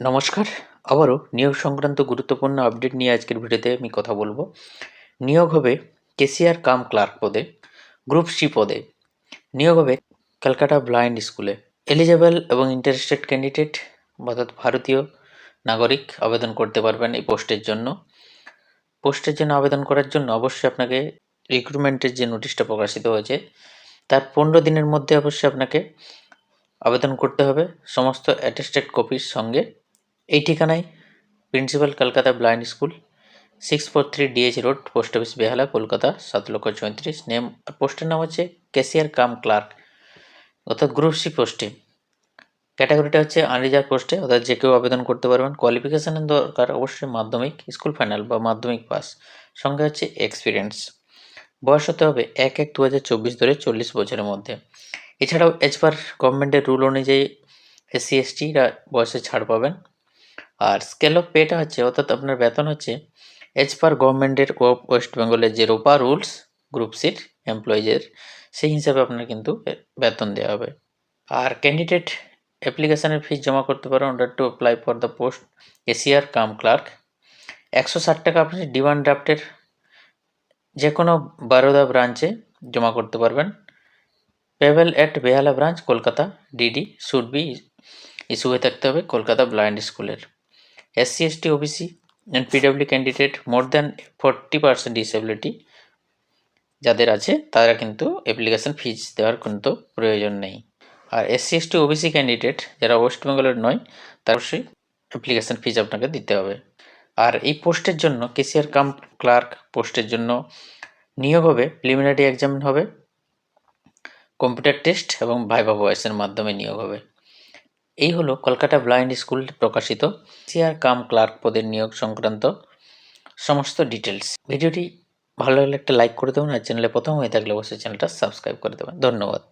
নমস্কার। আবারও নিয়োগ সংক্রান্ত গুরুত্বপূর্ণ আপডেট নিয়ে আজকের ভিডিওতে আমি কথা বলব। নিয়োগ হবে কেসিআর কাম ক্লার্ক পদে, গ্রুপ সি পদে। নিয়োগ হবে ক্যালকাটা ব্লাইন্ড স্কুলে। এলিজেবল এবং ইন্টারেস্টেড ক্যান্ডিডেট অর্থাৎ ভারতীয় নাগরিক আবেদন করতে পারবেন এই পোস্টের জন্য। পোস্টের জন্য আবেদন করার জন্য অবশ্যই আপনাকে রিক্রুটমেন্টের যে নোটিশটা প্রকাশিত হয়েছে, তার পনেরো দিনের মধ্যে অবশ্যই আপনাকে আবেদন করতে হবে। সমস্ত অ্যাটেস্টেড কপির সঙ্গে এই ঠিকানায় principal Kolkata blind school six four three DH road post office Behala, Kolkata, সাত লক্ষ চৌত্রিশ। নেম আর পোস্টের নাম হচ্ছে ক্যাশিয়ার কাম ক্লার্ক অর্থাৎ গ্রুপ সি পোস্টে ক্যাটাগরিটা হচ্ছে আনরিজার্ভ পোস্টে অর্থাৎ যে কেউ আবেদন করতে পারবেন। কোয়ালিফিকেশানের দরকার অবশ্যই মাধ্যমিক স্কুল ফাইনাল বা মাধ্যমিক পাস সঙ্গে হচ্ছে এক্সপিরিয়েন্স বয়স হতে হবে এক এক দু হাজার চব্বিশ ধরে চল্লিশ বছরের মধ্যে। এছাড়াও এজ পার গভর্নমেন্টের রুল অনুযায়ী এসসি এসটিরা বয়সে ছাড় পাবেন। আর স্কেল অফ পেটা হচ্ছে, অর্থাৎ আপনার বেতন হচ্ছে এজ পার গভর্নমেন্টের ও ওয়েস্ট বেঙ্গলের যে রোপা রুলস গ্রুপ সির এমপ্লয়িজের সেই হিসাবে আপনার কিন্তু বেতন দেওয়া হবে। আর ক্যান্ডিডেট অ্যাপ্লিকেশানের ফিস জমা করতে পারেন order to apply for the post cashier cum clerk একশো ষাট টাকা আপনি ডিমান্ড ড্রাফটের যে কোনো বারোদা ব্রাঞ্চে জমা করতে পারবেন। Payable at Behala branch Kolkata DD should be issue হয়ে থাকতে হবে কলকাতা ব্লাইন্ড স্কুলের SC ST OBC and PWD candidate more forty percent disability যাদের আছে, তারা কিন্তু অ্যাপ্লিকেশন ফিজ দেওয়ার কিন্তু প্রয়োজন নেই। আর এসসি এসটি ওবিসি ক্যান্ডিডেট যারা ওয়েস্ট বেঙ্গলের নয়, তার অবশ্যই অ্যাপ্লিকেশন ফিজ আপনাকে দিতে হবে। আর এই পোস্টের জন্য কেসিআর কাম ক্লার্ক পোস্টের জন্য নিয়োগ হবে প্রিলিমিনারি এক্সাম হবে কম্পিউটার টেস্ট এবং ভাইভা ভয়েসের মাধ্যমে নিয়োগ হবে। এই হলো কলকাতা ব্লাইন্ড স্কুল প্রকাশিত। সিআর কাম ক্লার্ক পদের নিয়োগ সংক্রান্ত সমস্ত ডিটেলস ভিডিওটি ভালো লাগলে একটা লাইক করে দেবেন আর চ্যানেলে প্রথম হয়ে থাকলে অবশ্যই চ্যানেলটা সাবস্ক্রাইব করে দেবেন। ধন্যবাদ।